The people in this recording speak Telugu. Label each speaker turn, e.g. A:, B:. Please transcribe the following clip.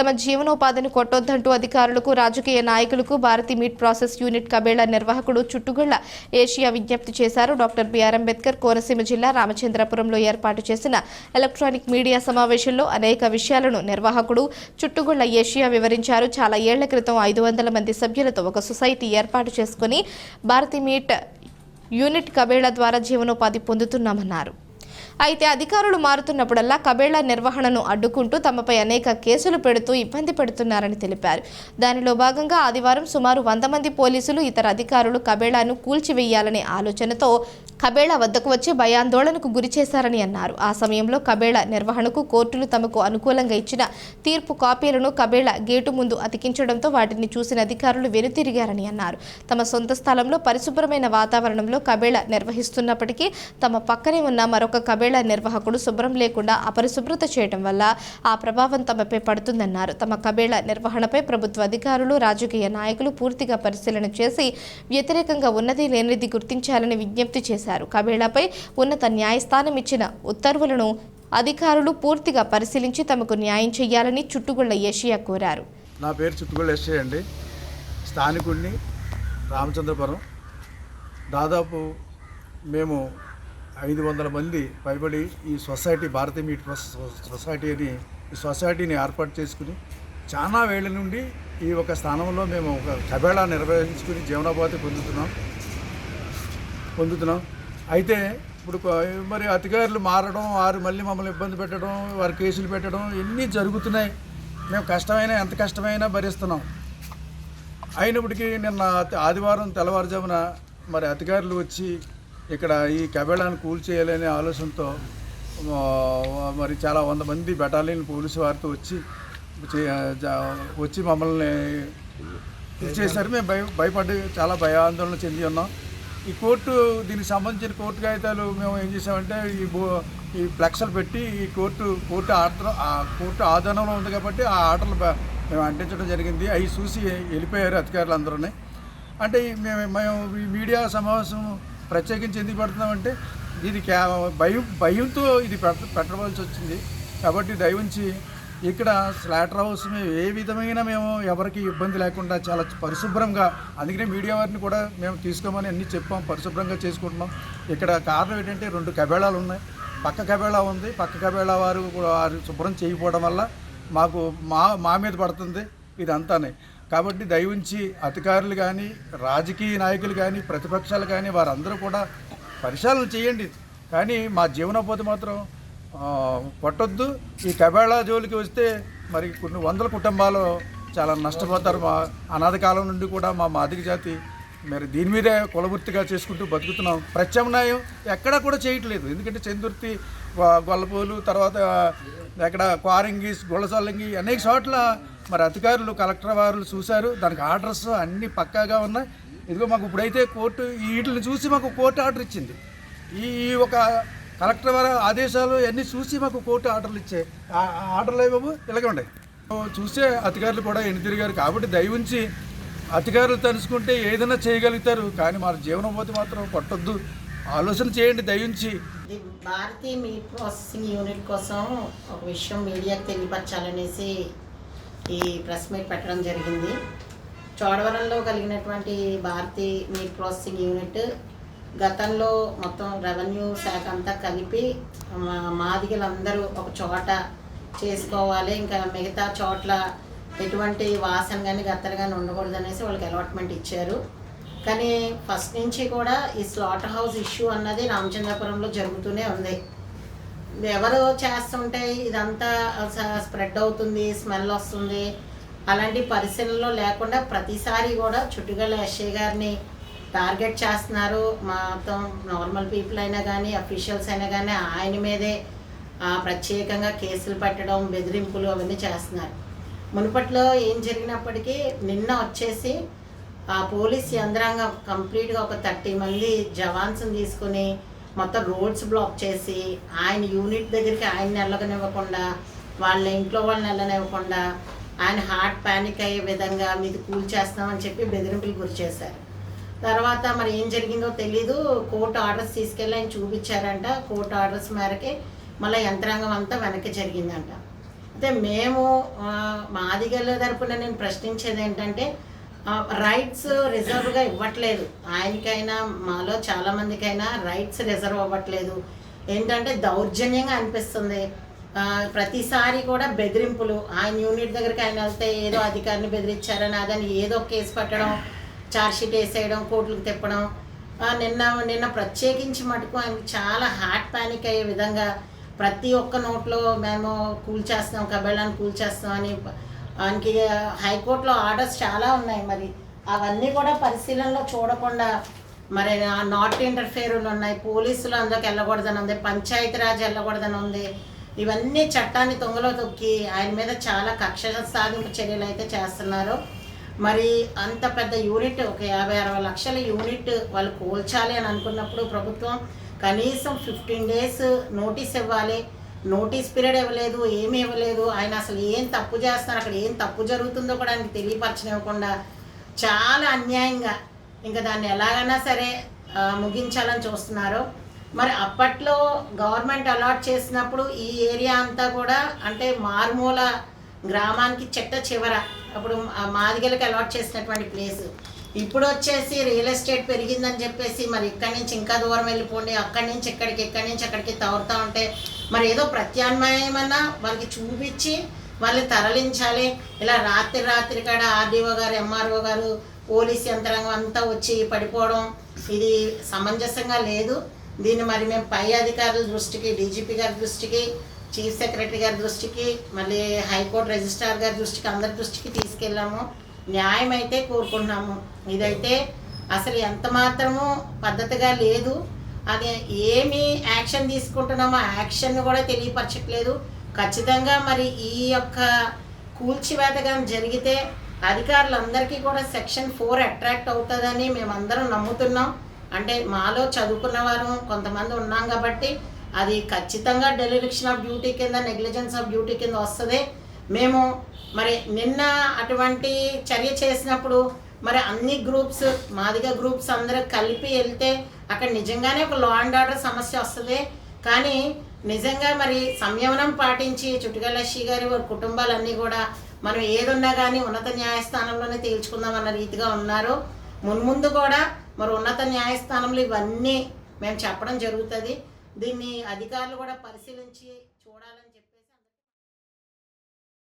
A: తమ జీవనోపాధిని కొట్టొద్దంటూ అధికారులకు రాజకీయ నాయకులకు భారతీ మీట్ ప్రాసెస్ యూనిట్ కబేళ నిర్వాహకుడు చుట్టుగళ్ళ ఏషియా విజ్ఞప్తి చేశారు. డాక్టర్ బిఆర్ అంబేద్కర్ కోనసీమ జిల్లా రామచంద్రపురంలో ఏర్పాటు చేసిన ఎలక్ట్రానిక్ మీడియా సమావేశంలో అనేక విషయాలను నిర్వాహకుడు చుట్టుగొళ్ళ ఏషియా వివరించారు. చాలా ఏళ్ళ క్రితం ఐదు వందల మంది సభ్యులతో ఒక సొసైటీ ఏర్పాటు చేసుకుని భారతీ మీట్ యూనిట్ కబేళ ద్వారా జీవనోపాధి పొందుతున్నామన్నారు. అయితే అధికారులు మారుతున్నప్పుడల్లా కబేళ్ళ నిర్వహణను అడ్డుకుంటూ తమపై అనేక కేసులు పెడుతూ ఇబ్బంది పెడుతున్నారని తెలిపారు. దానిలో భాగంగా ఆదివారం సుమారు వంద మంది పోలీసులు ఇతర అధికారులు కబేళాను కూల్చివేయాలనే ఆలోచనతో కబేళా వద్దకు వచ్చి భయాందోళనకు గురి చేశారని అన్నారు. ఆ సమయంలో కబేళా నిర్వహణకు కోర్టులు తమకు అనుకూలంగా ఇచ్చిన తీర్పు కాపీలను కబేళా గేటు ముందు అతికించడంతో వాటిని చూసిన అధికారులు వెనుతిరిగారని అన్నారు. తమ సొంత స్థలంలో పరిశుభ్రమైన వాతావరణంలో కబేళా నిర్వహిస్తున్నప్పటికీ తమ పక్కనే ఉన్న మరొక కబేళా నిర్వాహకుడు శుభ్రం లేకుండా అపరిశుభ్రత చేయడం వల్ల ఆ ప్రభావం తమపై పడుతుందన్నారు. తమ కబేళా నిర్వహణపై ప్రభుత్వ అధికారులు రాజకీయ నాయకులు పూర్తిగా పరిశీలన చేసి వ్యతిరేకంగా ఉన్నది లేనిది గుర్తించాలని విజ్ఞప్తి చేశారు. కబేళాపై ఉన్నత న్యాయస్థానం ఇచ్చిన ఉత్తర్వులను అధికారులు పూర్తిగా పరిశీలించి తమకు న్యాయం చేయాలని చుట్టుగుళ్ళ ఏషియా కోరారు.
B: నా పేరు చుట్టుగొల్ల ఎస్ఐ అండి. స్థానికుడిని రామచంద్రపురం. దాదాపు మేము ఐదు వందల మంది పైబడి ఈ సొసైటీ భారతీయ మీట్ సొసైటీ అని ఈ సొసైటీని ఏర్పాటు చేసుకుని చాలా వేళ నుండి ఈ ఒక స్థానంలో మేము ఒక కబేళా నిర్వహించుకుని జీవనోపాధి పొందుతున్నాం. పొందుతున్నాం. అయితే ఇప్పుడు మరి అధికారులు మారడం వారు మళ్ళీ మమ్మల్ని ఇబ్బంది పెట్టడం వారు కేసులు పెట్టడం ఇన్ని జరుగుతున్నాయి. మేము కష్టమైనా ఎంత కష్టమైనా భరిస్తున్నాం. అయినప్పటికీ నిన్న ఆదివారం తెల్లవారుజామున మరి అధికారులు వచ్చి ఇక్కడ ఈ కబేళాన్ని కూల్చేయాలనే ఆలోచనతో మరి చాలా వంద మంది బెటాలియన్ పోలీసు వారితో వచ్చి వచ్చి మమ్మల్ని ఇది చేశారు. మేము భయ భయపడి చాలా భయాందోళన చెంది ఉన్నాం. ఈ కోర్టు దీనికి సంబంధించిన కోర్టు కాగితాలు మేము ఏం చేసామంటే ఈ బో ఈ ఫ్లెక్స్లు పెట్టి ఈ కోర్టు కోర్టు ఆర్డర్ ఆ కోర్టు ఆధీనంలో ఉంది కాబట్టి ఆ ఆర్డర్లు మేము అంటించడం జరిగింది. అవి చూసి వెళ్ళిపోయారు అధికారులు అందరూ అంటే మేము మేము ఈ మీడియా సమావేశం ప్రత్యేకించి ఎందుకు పెడుతున్నామంటే ఇది క్యా భయం భయంతో ఇది పెట్ట పెట్టవలసి వచ్చింది. కాబట్టి దయవుంచి ఇక్కడ స్లాటర్ హౌస్ మేము ఏ విధమైన మేము ఎవరికి ఇబ్బంది లేకుండా చాలా పరిశుభ్రంగా అందుకనే మీడియా వారిని కూడా మేము తీసుకోమని అన్నీ చెప్పాం పరిశుభ్రంగా చేసుకుంటున్నాం. ఇక్కడ కారణం ఏంటంటే రెండు కబేళాలు ఉన్నాయి. పక్క కబేళా ఉంది. పక్క కబేళా వారు కూడా వారు శుభ్రం చేయకపోవడం వల్ల మాకు మా మా మీద పడుతుంది. ఇదంతానే. కాబట్టి దయవుంచి అధికారులు కానీ రాజకీయ నాయకులు కానీ ప్రతిపక్షాలు కానీ వారందరూ కూడా పరిశీలన చేయండి. కానీ మా జీవనోపాధి మాత్రం పట్టొద్దు. కొట్టొద్దు ఈ కబేళా జోలికి వస్తే మరి కొన్ని వందల కుటుంబాలు చాలా నష్టపోతారు మా అనాథ కాలం నుండి కూడా మా మాదిక జాతి మరి దీని మీదే కులవృత్తిగా చేసుకుంటూ బతుకుతున్నాం. ప్రత్యామ్నాయం ఎక్కడా కూడా చేయట్లేదు. ఎందుకంటే చందుర్తి గొ- గొల్లపూలు తర్వాత ఎక్కడ క్వారంగిస్ గొల్లసల్లంగి అనేక చోట్ల మరి అధికారులు కలెక్టర్ వారు చూశారు. దానికి ఆర్డర్స్ అన్నీ పక్కాగా ఉన్నాయి. ఇదిగో మాకు ఇప్పుడైతే కోర్టు ఈ వీటిని చూసి మాకు కోర్టు ఆర్డర్ ఇచ్చింది. ఈ ఒక కలెక్టర్ వారి ఆదేశాలు అన్నీ చూసి మాకు కోర్టు ఆర్డర్లు ఇచ్చాయి ఆర్డర్లు అవి బాబు ఇలాగే ఉన్నాయి. చూసే అధికారులు కూడా ఎన్ని తిరిగారు. కాబట్టి దయవుంచి అధికారులు తెలుసుకుంటే ఏదైనా చేయగలుగుతారు కానీ మన జీవనోపాధి మాత్రం కొట్టొద్దు. ఆలోచన చేయండి దయించి.
C: భారతీయ మీట్ ప్రాసెసింగ్ యూనిట్ కోసం ఒక విషయం మీడియాకి తెలియపరచాలనేసి ఈ ప్రెస్ మీట్ పెట్టడం జరిగింది. చోడవరంలో కలిగినటువంటి భారతీయ మీట్ ప్రాసెసింగ్ యూనిట్ గతంలో మొత్తం రెవెన్యూ శాఖ అంతా కలిపి మా- మాదిగలందరూ ఒక చోట చేసుకోవాలి. ఇంకా మిగతా చోట్ల ఎటువంటి వాసన కానీ గత్తలు కానీ ఉండకూడదు అనేసి వాళ్ళకి అలాట్మెంట్ ఇచ్చారు. కానీ ఫస్ట్ నుంచి కూడా ఈ స్లాటర్ హౌస్ ఇష్యూ అన్నది రామచంద్రపురంలో జరుగుతూనే ఉంది. ఎవరు చేస్తుంటే ఇదంతా స్ప్రెడ్ అవుతుంది స్మెల్ వస్తుంది. అలాంటి పరిశీలనలో లేకుండా ప్రతిసారి కూడా చుట్టుగల ఎస్ఐ గారిని టార్గెట్ చేస్తున్నారు. మొత్తం నార్మల్ పీపుల్ అయినా కానీ అఫీషియల్స్ అయినా కానీ ఆయన మీదే ప్రత్యేకంగా కేసులు పెట్టడం బెదిరింపులు అవన్నీ చేస్తున్నారు. మునుపట్లో ఏం జరిగినప్పటికీ నిన్న వచ్చేసి ఆ పోలీస్ యంత్రాంగం కంప్లీట్గా ఒక థర్టీ మంది జవాన్స్ని తీసుకుని మొత్తం రోడ్స్ బ్లాక్ చేసి ఆయన యూనిట్ దగ్గరికి ఆయన వెళ్ళగనివ్వకుండా వాళ్ళ ఇంట్లో వాళ్ళని వెళ్ళనివ్వకుండా ఆయన హార్ట్ ప్యానిక్ అయ్యే విధంగా మీది కూల్ చేస్తామని చెప్పి బెదిరింపులు గురి చేశారు. తర్వాత మరి ఏం జరిగిందో తెలీదు. కోర్టు ఆర్డర్స్ తీసుకెళ్ళి ఆయన చూపించారంట. కోర్టు ఆర్డర్స్ మేరకే మళ్ళీ యంత్రాంగం అంతా వెనక్కి జరిగిందంట. అయితే మేము మాదిగల తరపున నేను ప్రశ్నించేది ఏంటంటే రైట్స్ రిజర్వ్గా ఇవ్వట్లేదు. ఆయనకైనా మాలో చాలా మందికైనా రైట్స్ రిజర్వ్ అవ్వట్లేదు. ఏంటంటే దౌర్జన్యంగా అనిపిస్తుంది. ప్రతిసారి కూడా బెదిరింపులు. ఆయన యూనిట్ దగ్గరికి ఆయన వెళ్తే ఏదో అధికారిని బెదిరించారని అదని ఏదో కేసు పెట్టడం ఛార్జ్షీట్ వేసేయడం కోర్టులకు తిప్పడం. నిన్న నిన్న ప్రత్యేకించి మటుకు ఆయనకి చాలా హార్ట్ ప్యానిక్ అయ్యే విధంగా ప్రతి ఒక్క నోట్లో మేము కూల్చేస్తాం కబేళాన్ని కూల్చేస్తాం అని ఆయనకి హైకోర్టులో ఆర్డర్స్ చాలా ఉన్నాయి మరి. అవన్నీ కూడా పరిశీలనలో చూడకుండా మరి నాట్ ఇంటర్ఫేర్లు ఉన్నాయి పోలీసులు అందులోకి వెళ్ళకూడదని ఉంది పంచాయతీరాజ్ వెళ్ళకూడదని ఉంది. ఇవన్నీ చట్టాన్ని తొంగలో తొక్కి ఆయన మీద చాలా కక్ష సాధింపు చర్యలు అయితే చేస్తున్నారు. మరి అంత పెద్ద యూనిట్ ఒక యాభై అరవై లక్షల యూనిట్ వాళ్ళు కూల్చాలి అని అనుకున్నప్పుడు ప్రభుత్వం కనీసం ఫిఫ్టీన్ డేస్ నోటీస్ ఇవ్వాలి. నోటీస్ పీరియడ్ ఇవ్వలేదు ఏమి ఇవ్వలేదు. ఆయన అసలు ఏం తప్పు చేస్తున్నారు అక్కడ ఏం తప్పు జరుగుతుందో కూడా ఆయనకి తెలియపరచనివ్వకుండా చాలా అన్యాయంగా ఇంకా దాన్ని ఎలాగైనా సరే ముగించాలని చూస్తున్నారు. మరి అప్పట్లో గవర్నమెంట్ అలాట్ చేసినప్పుడు ఈ ఏరియా అంతా కూడా అంటే మారుమూల గ్రామానికి చెట్ట చివర. అప్పుడు మాదిగలకి అలాట్ చేసినటువంటి ప్లేస్ ఇప్పుడు వచ్చేసి రియల్ ఎస్టేట్ పెరిగిందని చెప్పేసి మరి ఇక్కడి నుంచి ఇంకా దూరం వెళ్ళిపోండి అక్కడి నుంచి ఇక్కడికి ఇక్కడి నుంచి అక్కడికి తవరుతూ ఉంటే మరి ఏదో ప్రత్యామ్నాయమన్నా వాళ్ళకి చూపించి వాళ్ళని తరలించాలి. ఇలా రాత్రి రాత్రి కాడ ఆర్డీఓ గారు ఎంఆర్ఓ గారు పోలీస్ యంత్రాంగం అంతా వచ్చి పడిపోవడం ఇది సమంజసంగా లేదు. దీన్ని మరి మేము పై అధికారుల దృష్టికి డీజీపీ గారి దృష్టికి చీఫ్ సెక్రటరీ గారి దృష్టికి మళ్ళీ హైకోర్టు రిజిస్ట్రార్ గారి దృష్టికి అందరి దృష్టికి తీసుకెళ్ళాము. న్యాయం అయితే కోరుకుంటున్నాము. ఇదైతే అసలు ఎంత మాత్రము పద్ధతిగా లేదు. అది ఏమి యాక్షన్ తీసుకుంటున్నామో యాక్షన్ కూడా తెలియపరచట్లేదు. ఖచ్చితంగా మరి ఈ యొక్క కూల్చివేతగా జరిగితే అధికారులందరికీ కూడా సెక్షన్ ఫోర్ అట్రాక్ట్ అవుతుందని మేమందరం నమ్ముతున్నాం. అంటే మాలో చదువుకున్న వారు కొంతమంది ఉన్నాం కాబట్టి అది ఖచ్చితంగా డెలిరిక్షన్ ఆఫ్ డ్యూటీ కింద నెగ్లిజెన్స్ ఆఫ్ డ్యూటీ కింద వస్తుంది. మేము మరి నిన్న అటువంటి చర్య చేసినప్పుడు మరి అన్ని గ్రూప్స్ మాదిగా గ్రూప్స్ అందరూ కలిపి వెళ్తే అక్కడ నిజంగానే ఒక లా అండ్ ఆర్డర్ సమస్య వస్తుంది. కానీ నిజంగా మరి సంయమనం పాటించి చుట్టుగలశ్రీ గారి వారి కుటుంబాలన్నీ కూడా మనం ఏదున్నా కానీ ఉన్నత న్యాయస్థానంలోనే తేల్చుకుందాం అన్న రీతిగా ఉన్నారు. మున్ముందు కూడా మరి ఉన్నత న్యాయస్థానంలో ఇవన్నీ మేము చెప్పడం జరుగుతుంది. దీన్ని అధికారులు కూడా పరిశీలించి చూడాలని